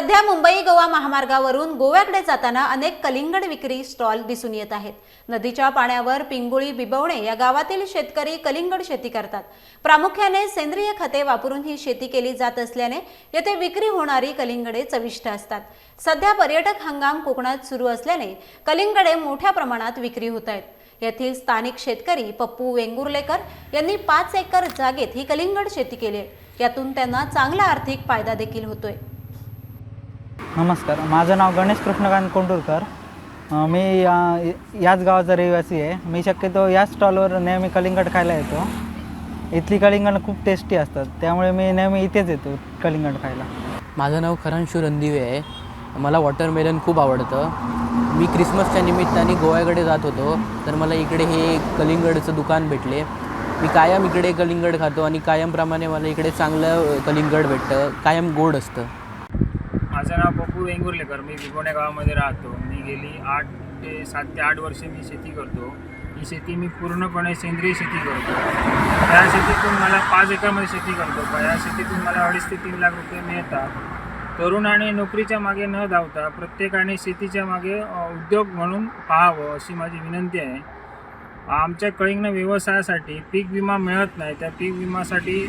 सध्या मुंबई गोवा महामार्गावरून गोव्याकडे जाताना अनेक कलिंगड विक्री स्टॉल दिसून येत आहेत. नदीच्या पाण्यावर पिंगुळी बिबवणे या गावातील शेतकरी कलिंगड शेती करतात. प्रामुख्याने सेंद्रिय खते वापरून ही शेती केली जात असल्याने येथे विक्री होणारी कलिंगडे चविष्ट असतात. सध्या पर्यटक हंगाम कोकणात सुरू असल्याने कलिंगडे मोठ्या प्रमाणात विक्री होत आहेत. येथील स्थानिक शेतकरी पप्पू वेंगुर्लेकर यांनी पाच एकर जागेत ही कलिंगड शेती केली आहे. यातून त्यांना चांगला आर्थिक फायदा देखील होतोय. नमस्कार. माझं नाव गणेश कृष्णकांत कोंडूरकर. मी या- याच गावाचा रहिवासी आहे. मी शक्यतो याच स्टॉलवर नेहमी कलिंगड खायला येतो. इथली कलिंगड खूप टेस्टी असतात. त्यामुळे मी नेहमी इथेच येतो कलिंगड खायला. माझं नाव खरांशू रणदिवे आहे. मला वॉटरमेलन खूप आवडतं. मी क्रिसमसच्या निमित्ताने गोव्याकडे जात होतो. तर मला इकडे हे कलिंगडचं दुकान भेटले. मी कायम इकडे कलिंगड खातो आणि कायमप्रमाणे मला इकडे चांगलं कलिंगड भेटतं. कायम गोड असतं. माझं नाव पप्पू वेंगुर्लेकर. मी विगोणे गावामध्ये राहतो. मी गेली आठ ते सात ते आठ वर्षे मी शेती करतो. ही शेती मी पूर्णपणे सेंद्रिय शेती करतो. या शेतीतून मला पाच एकरमध्ये शेती करतो. का या शेतीतून मला अडीच ते तीन लाख रुपये मिळतात. तरुणाने नोकरीच्या मागे न धावता प्रत्येकाने शेतीच्या मागे उद्योग म्हणून पाहावं अशी माझी विनंती आहे. आमच्या कळिंगनं व्यवसायासाठी पीक विमा मिळत नाही. त्या पीक विमासाठी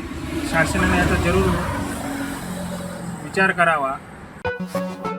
शासनाने याचा जरूर विचार करावा. Thank you.